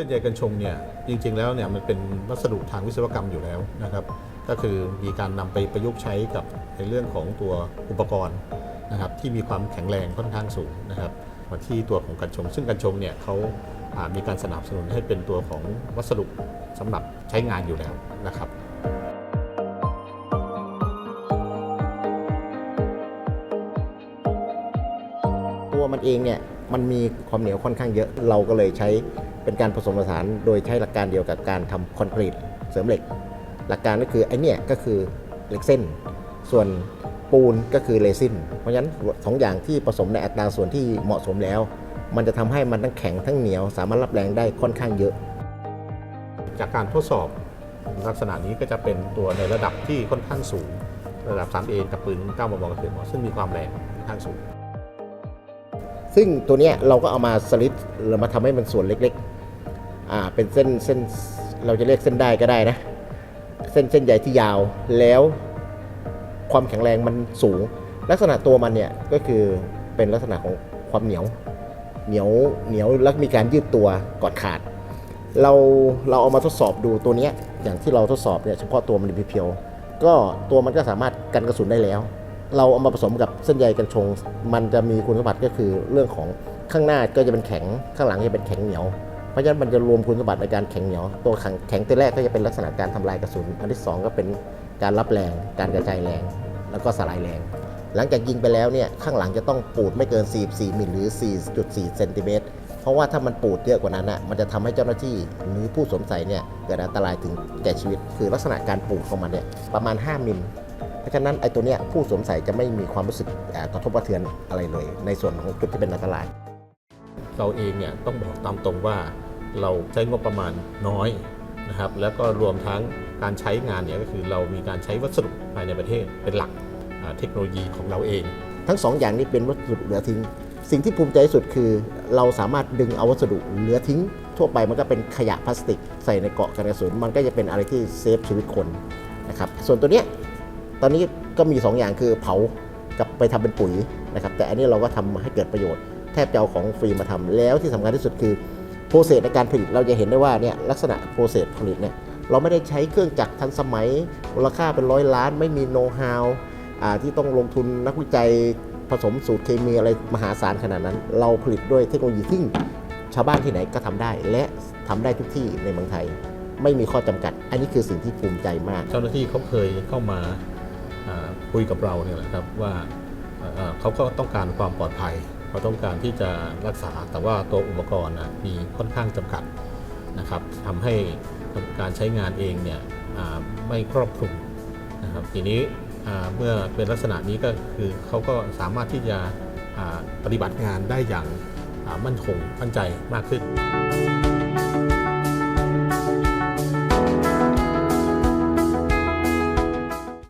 ส้นใยกัญชงเนี่ยจริง ๆ แล้วเนี่ยมันเป็นวัสดุทางวิศวกรรมอยู่แล้วนะครับ ก็คือมีการนำไปประยุกต์ใช้กับในเรื่องของตัวอุปกรณ์นะครับที่มีความแข็งแรงค่อนข้างสูงนะครับมาที่ตัวของกัญชง ซึ่งกัญชงเนี่ยเขาอ่ามีการสนับสนุนให้เป็นตัวของวัสดุสำหรับใช้งานอยู่แล้วนะครับตัวมันเองเนี่ยมันมีความเหนียวค่อนข้างเยอะเราก็เลยใช้ เป็นการผสมผสานโดยใช้หลักการเดียวกับการทำคอนกรีตเสริมเหล็ก หลักการก็คือไอเนี่ยก็คือเหล็กเส้น ส่วนปูนก็คือเรซิน เพราะฉะนั้นสองอย่างที่ผสมในอัตราส่วนที่เหมาะสมแล้ว มันจะทำให้มันทั้งแข็งทั้งเหนียว สามารถรับแรงได้ค่อนข้างเยอะ จากการทดสอบลักษณะนี้ก็จะเป็นตัวในระดับที่ค่อนข้างสูง ระดับ 3A กับปืน 9 มมกระสุนหมอซึ่งมีความแรงค่อนข้างสูง ซึ่งตัวเนี้ยเราก็เอามาสลิดเรามาทำให้มันส่วนเล็ก ๆ อ่าเป็นเส้นเส้นเราจะเรียกเส้นได้ก็ได้นะ เส้นเส้นใหญ่ที่ยาวแล้วความแข็งแรงมันสูง ลักษณะตัวมันเนี่ยก็คือเป็นลักษณะของความเหนียว เหนียวเหนียวแล้วมีการยืดตัวก่อนขาด เราเราเอามาทดสอบดูตัวเนี้ยอย่างที่เราทดสอบเนี่ยเฉพาะตัวมันเพียวๆก็ตัวมันก็สามารถกันกระสุนได้แล้ว เราเอามาผสมกับเส้นใยกัญชง มันจะมีคุณสมบัติก็คือเรื่องของข้างหน้าก็จะเป็นแข็งข้างหลังจะเป็นแข็งเหนียว เพราะฉะนั้นมันจะรวมคุณสมบัติในการแข็งเหนียว ตัวแข็งแข็งตัวแรกก็จะเป็นลักษณะการทำลายกระสุน อันที่สองก็เป็นการรับแรง การกระจายแรง แล้วก็สลายแรง หลังจากยิงไปแล้วเนี่ยข้างหลังจะต้องปูดไม่เกิน 44มิลหรือ 4.4 เซนติเมตร เพราะว่าถ้ามันปูดเยอะกว่านั้นน่ะมันจะทำให้เจ้าหน้าที่หรือผู้สวมใส่เนี่ยเกิดอันตรายถึงแก่ชีวิต คือลักษณะการปูดของมันเนี่ยประมาณ 5 มิลเพราะฉะนั้นไอ้ตัวเนี้ยผู้สวมใส่จะไม่มีความรู้สึกกระทบกระเทือนอะไรเลย ในส่วนของจุดที่เป็นอันตราย เราเองเนี่ยต้องบอกตามตรงว่าเราใช้งบประมาณน้อยนะครับแล้วก็รวมทั้งการใช้งานเนี่ยก็คือเรามีการใช้วัสดุภายในประเทศเป็นหลักเทคโนโลยีของเราเอง ทั้งสองอย่างนี้เป็นวัสดุเหลือทิ้ง สิ่งที่ภูมิใจสุดคือเราสามารถดึงเอาวัสดุเหลือทิ้ง ทั่วไปมันก็เป็นขยะพลาสติก ใส่ในเกาะกระสุนมันก็จะเป็นอะไรที่เซฟชีวิตคนนะครับส่วนตัวเนี้ยตอนนี้ก็มี 2 อย่างคือเผากับไปทำเป็นปุ๋ยนะครับแต่อันนี้เราก็ทำให้เกิดประโยชน์ แทบจะเอาของฟรีมาทำแล้วที่สำคัญที่สุดคือโปรเซสในการผลิตเราจะเห็นได้ว่าเนี่ยลักษณะโปรเซสผลิตเนี่ยเราไม่ได้ใช้เครื่องจักรทันสมัยมูลค่าเป็นร้อยล้าน ไม่มีโน้ตฮาวที่ต้องลงทุนนักวิจัยผสมสูตรเคมีอะไรมหาศาลขนาดนั้น เราผลิตด้วยเทคโนโลยีที่ชาวบ้านที่ไหนก็ทำได้ และทำได้ทุกที่ในเมืองไทย ไม่มีข้อจำกัด อันนี้คือสิ่งที่ภูมิใจมาก เจ้าหน้าที่เขาเคยเข้ามาคุยกับเราเนี่ยแหละครับว่าเขาก็ต้องการความปลอดภัย เขาต้องการที่จะรักษาแต่ว่าตัวอุปกรณ์มีค่อนข้างจำกัดนะครับทำให้การใช้งานเองเนี่ยไม่ครอบคลุมนะครับทีนี้เมื่อเป็นลักษณะนี้ก็คือเขาก็สามารถที่จะปฏิบัติงานได้อย่างมั่นคงมั่นใจมากขึ้น